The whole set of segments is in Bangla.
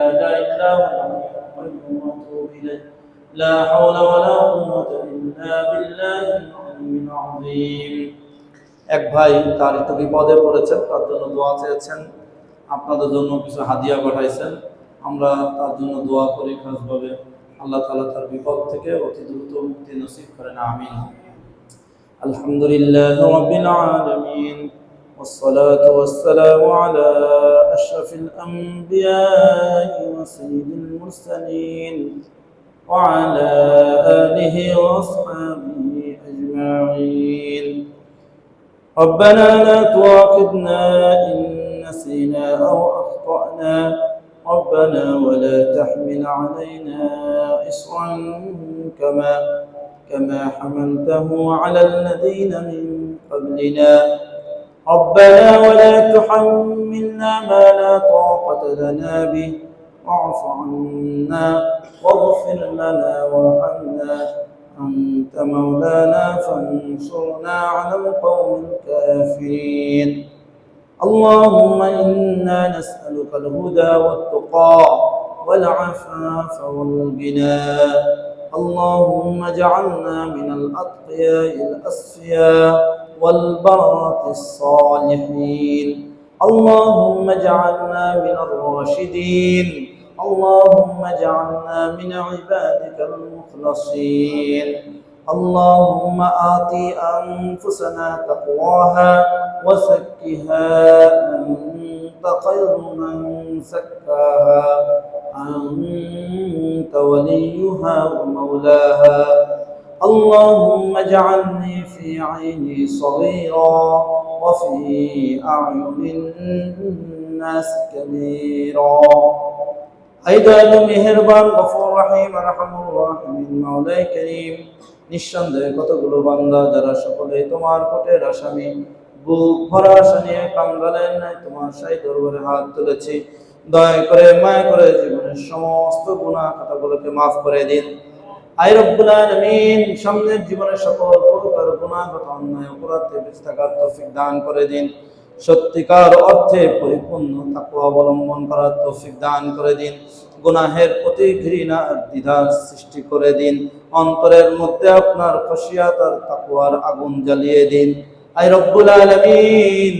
إله إلا هو لا حول ولا قوة إلا بالله العلي العظيم এক ভাই তার একটু বিপদে পড়েছেন, তার জন্য দোয়া চেয়েছেন, আপনাদের জন্য কিছু হাদিয়া পাঠাইছেন। আমরা তার জন্য দোয়া করি খাসভাবে। আল্লাহ তালা তার বিপদ থেকে অতি দ্রুত মুক্তি নসিব করেন, আমিন। আলহামদুলিল্লাহ والصلاة والسلام على أشرف الأنبياء وسيد المرسلين وعلى آله وأصحابه أجمعين. ربنا لا تؤاخذنا إن نسينا أو أخطأنا. ربنا ولا تحمل علينا إصرا كما كما حملته على الذين من قبلنا. ربنا ولا تحملنا ما لا طاقة لنا به. واعف عنا واغفر لنا وارحمنا. أنت مولانا فانصرنا على القوم الكافرين. اللهم إنا نسألك الهدى والتقى والعفاف والغنى. اللهم اجعلنا من الأتقياء الأصفياء. والبررة الصالحين. اللهم اجعلنا من الراشدين. اللهم اجعلنا من عبادك المخلصين. اللهم آت أنفسنا تقواها وزكها أنت خير من زكاها. أنت وليها ومولاها. اللهم اجعلني في عيني صغيرا وفي أعين الناس كبيرا আইদালু মেহেরবান গফুর রহিম আরহামুর রাহিমিন মাওলাই করিম নিঃসন্দেহে কতগুলো বান্দা যারা সকলে তোমার কোটের আসামি বুক ভরা আশা নিয়ে কাঙ্গালের নাই তোমার সাই দরবারে হাত তুলেছি দয়া করে মায়া করে জীবনের সমস্ত গুনাহ খাতাগুলোকে মাফ করে দিন আই রব্বুল আলামিন, সামনের জীবনের সকল প্রকার গুনাহগত অন্যায়, অপরাধ থেকে তৌফিক দান করে দিন। সত্যিকার অর্থে পরিপূর্ণ তাকওয়া অবলম্বন করার তৌফিক দান করে দিন। গুনাহের প্রতি ঘৃণা দ্বিধার সৃষ্টি করে দিন। অন্তরের মধ্যে আপনার খসিয়াত আর তাকওয়ার আগুন জ্বালিয়ে দিন। আই রব্বুল আলামিন,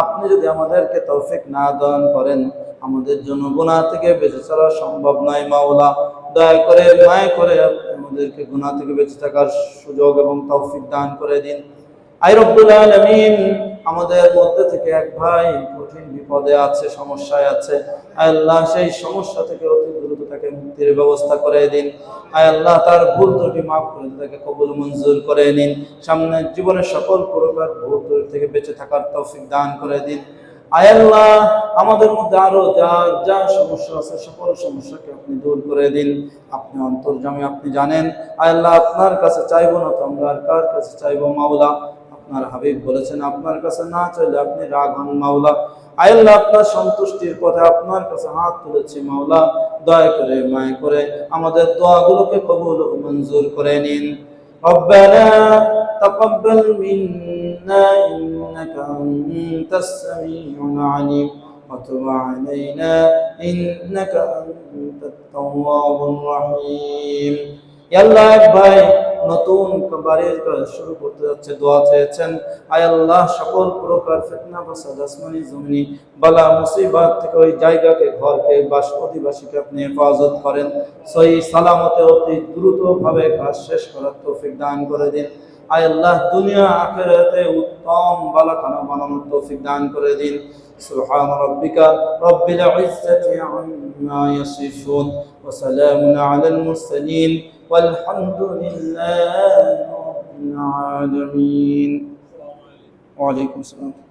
আপনি যদি আমাদেরকে তৌফিক না দান করেন, আমাদের জন্য গুনাহ থেকে বেঁচে চলা সম্ভব নয় মাওলা। দয়া করে, মায় করে আমাদেরকে গুনাহ থেকে বেঁচে থাকার সুযোগ এবং তৌফিক দান করে দিন। আই রব্বুল আলামিন আমাদের মধ্যে থেকে এক ভাই কঠিন বিপদে আছে, সমস্যায় আছে। আয় আল্লাহ, সেই সমস্যা থেকে অতি দ্রুত তাকে মুক্তির ব্যবস্থা করে দিন। আয় আল্লাহ, তার ভুল ত্রুটি মাফ করে তাকে কবুল মঞ্জুর করে নিন। সামনে জীবনের সকল প্রকার ভুল ত্রুটি থেকে বেঁচে থাকার তৌফিক দান করে দিন। আয় আল্লাহ, আমাদের মধ্যে আরও যা যা সমস্যা আছে, সকল সমস্যাকে আপনি দূর করে দিন। আপনি অন্তর্জামে আপনি জানেন। আয় আল্লাহ, আপনার কাছে চাইব না তো আমরা আর কার কাছে চাইব মাওলা? আপনার হাবিব বলেছেন, আপনার কাছে না চাইলে আপনি রাগ হন মাওলা। আয় আল্লাহ, আপনার সন্তুষ্টির পথে আপনার কাছে হাত তুলেছি মাওলা। দয়া করে, মায় করে আমাদের দোয়াগুলোকে কবুল মঞ্জুর করে নিন। ربنا تقبل منا إنك أنت السميع العليم وتب علينا إنك أنت التواب الرحيم. يلا يا باي নতুন বাড়ির কাজ শুরু করতে যাচ্ছে দোয়া চেয়েছেন আয় আল্লাহ সকল প্রকার ফিতনা ফাসাদ আসমানি জমিনি বালা মুসিবাত থেকে ওই জায়গাকে ঘরকে বাস অধিবাসীকে আপনি হেফাজত করেন সহি সালামতে অতি দ্রুত ভাবে কাজ শেষ করার তৌফিক দান করে দিন আয় আল্লাহ দুনিয়া আখেরাতে উত্তম বালাখানা বানানোর তৌফিক দান করে দিন سبحان ربك رب العزة عما يصفون وسلام على المرسلين والحمد لله رب العالمين. وعليكم السلام.